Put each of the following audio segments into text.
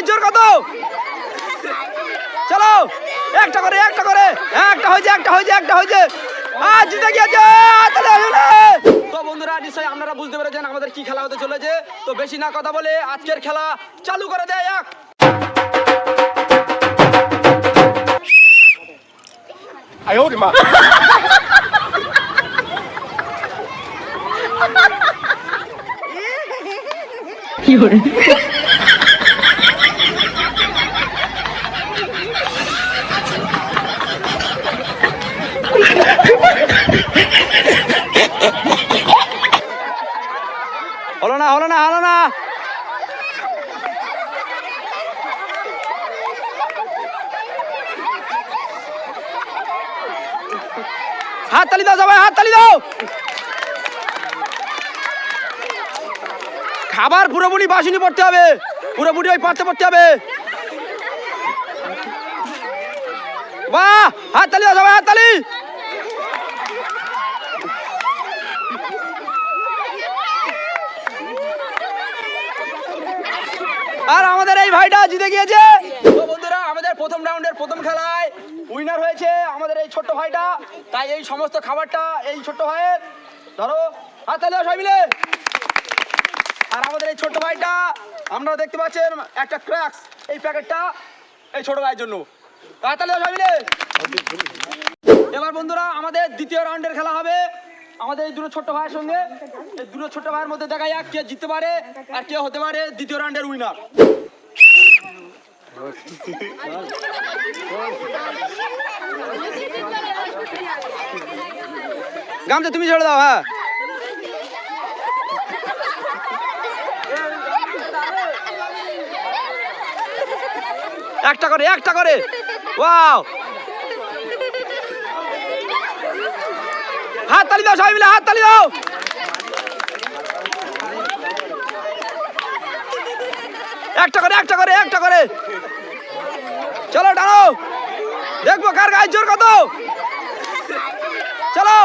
গায়ে জোর কত চলো একটা করে একটা করে একটা হয়েছে একটা হয়েছে একটা হয়েছে। জিতে গিয়েছে। তো বন্ধুরা নিশ্চয়ই আপনারা বুঝতে পেরেছেন আমাদের কি খেলা হতে চলেছে। তো বেশি না কথা বলে আজকের খেলা চালু করে দেয় এক। হলো না হলো না হলো না। হাত তালি দাও সবাই, হাত তালি দাও। খাবার পুরোপুরি বাসুনি পড়তে হবে। পুরোপুরি ওই পারতে পড়তে হবে। বাহ, হাত তালি দাও সবাই, হাত তালি। আর আমাদের এই ভাইটা জিতে গিয়েছে। তো বন্ধুরা, আমাদের প্রথম রাউন্ডের প্রথম খেলায় উইনার হয়েছে আমাদের এই ছোট্ট ভাইটা। তাই এই সমস্ত খাবারটা এই ছোট্ট ভাইয়ের, ধরো হাতালে সবাই মিলে। আর আমাদের এই ছোট্ট ভাইটা আপনারা দেখতে পাচ্ছেন একটা ক্র্যাক্স এই প্যাকেটটা এই ছোট ভাইয়ের জন্য। হাতালে সবাই মিলে। এবার বন্ধুরা, আমাদের দ্বিতীয় রাউন্ডের খেলা হবে। আমাদের এই দুটো ছোট্ট ভাইয়ের সঙ্গে, এই দুটো ছোট্ট ভাইয়ের মধ্যে দেখা যাক কে জিততে পারে আর কে হতে পারে দ্বিতীয় রাউন্ডের উইনার গামছা, তুমি ছেড়ে দাও হ্যাঁ। একটা করে একটা করে। ওয়াও। তালি দাও, সবাই মিলে হাত তালি দাও। একটা করে একটা করে একটা করে। চলো টানো দেখব কার গায়ে জোর কত। চলো,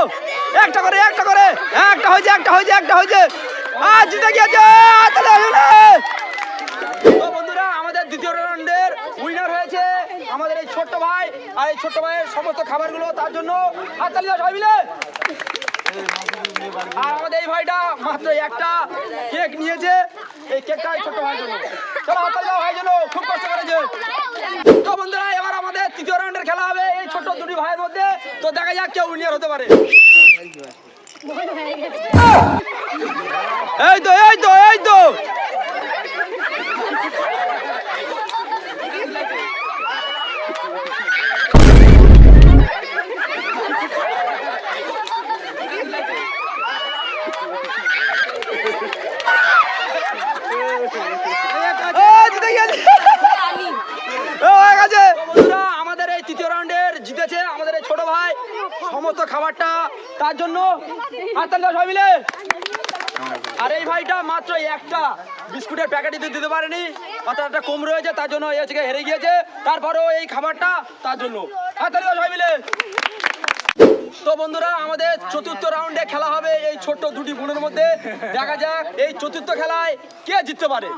একটা করে একটা করে। একটা হয়েছে একটা হয়েছে একটা হয়েছে। আজ জিতে গিয়েছে। বন্ধুরা, আমাদের দ্বিতীয় রাউন্ডের উইনার হয়েছে আমাদের এই ছোট্ট ভাই। আর এই ছোট্ট ভাইয়ের সমস্ত খাবারগুলো তার জন্য হাততালি সবাই মিলে। আর আমাদের এই ভাইটা মাত্র একটা কেক নিয়েছে। এই কেকটা ছোট্ট ভাইয়ের জন্য। চলো হাততালি দাও ভাইয়ের জন্য। খুব কষ্ট করেছে। তো বন্ধুরা, এবার আমাদের তৃতীয় রাউন্ডের খেলা হবে এই ছোট্ট দুটি ভাইয়ের মধ্যে। তো দেখা যাক কেউ উইনার হতে পারে। এই তো এই তো এই তো ও, জিতে গেছে। ও, হয়ে গেছে। বন্ধুরা, আমাদের এই তৃতীয় রাউন্ডের জিতেছে আমাদের এই ছোট ভাই সমস্ত খাবারটা তার জন্য মিলে। আর এই ভাইটা মাত্র একটা বিস্কুটের প্যাকেটই দিতে পারেনি। মাত্রাটা কম রয়েছে, তার জন্য এই আজকে হেরে গিয়েছে। তারপরেও এই খাবারটা তার জন্য। তো বন্ধুরা, আমাদের চতুর্থ রাউন্ডে খেলা হবে এই ছোট্ট দুটি বোনের মধ্যে। দেখা যাক এই চতুর্থ খেলায় কে জিততে পারে।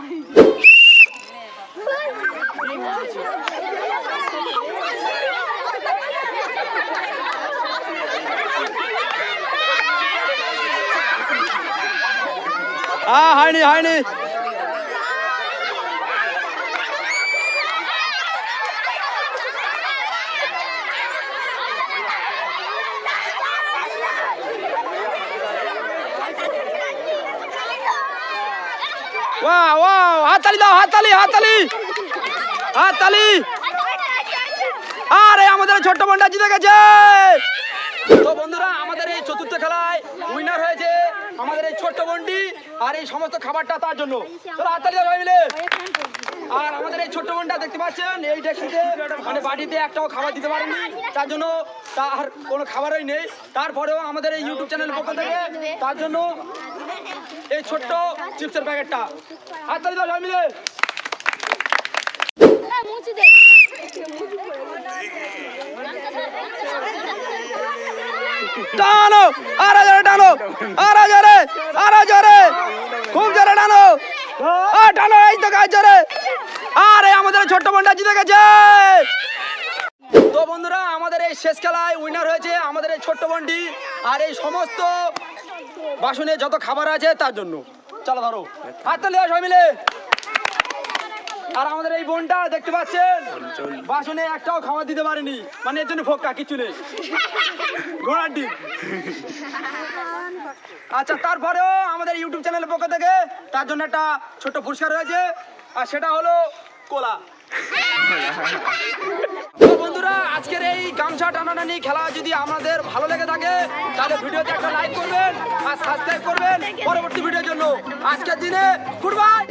হয়নি হয়নি। ওয়াও ওয়াও, হাততালি দাও, হাততালি হাততালি। হাততালি। আরে, আমাদের ছোট্ট বোনটা জিতে গেছে। তো বন্ধুরা আমাদের এই চতুর্থ খেলায় উইনার হয়েছে আমাদের এই ছোট্ট বোনটি আর এই সমস্ত খাবারটা তার জন্য। সবাই মিলে। আর আমাদের এই ছোট্ট বোনটা দেখতে পাচ্ছেন এই ট্যাক্সিতে মানে বাড়িতে একটাও খাবার দিতে পারেনি তার জন্য তার কোনো খাবারই নেই। তারপরেও আমাদের এই ইউটিউব চ্যানেল পক্ষ থেকে তার জন্য এই ছোট্ট চিপসের প্যাকেটটা। হাততালি দাও সবাই মিলে। মুছে দে। টানো আরও জোরে টানো আরও জোরে আরও জোরে খুব জোরে টানো। ও, টানো এই তো গাছ জোরে। আরে আমাদের ছোট্ট বোনটা জিতে গেছে। তো বন্ধুরা আমাদের এই শেষ খেলায় উইনার হয়েছে আমাদের এই ছোট্ট বোনটি। আর এই সমস্ত বাসনে যত খাবার আছে তার জন্য। চলো ধরো। হাত তালি সবাই মিলে। আর আমাদের এই বোনটা, দেখতে পাচ্ছেন? বাসনে একটাও খাবার দিতে পারেনি। মানে এর জন্য ফোক্কা কিছু নেই। ঘোড়ার ডিম। আচ্ছা তারপরেও আমাদের ইউটিউব চ্যানেলের পক্ষ থেকে তার জন্য একটা ছোট্ট পুরস্কার রয়েছে, আর সেটা হলো কোলা। বন্ধুরা, আজকের এই গামছা টানাটানি খেলা যদি আমাদের ভালো লেগে থাকে, তাহলে ভিডিওতে একটা লাইক করবেন আর সাবস্ক্রাইব করবেন। পরবর্তী ভিডিওর জন্য আজকের দিনে গুড বাই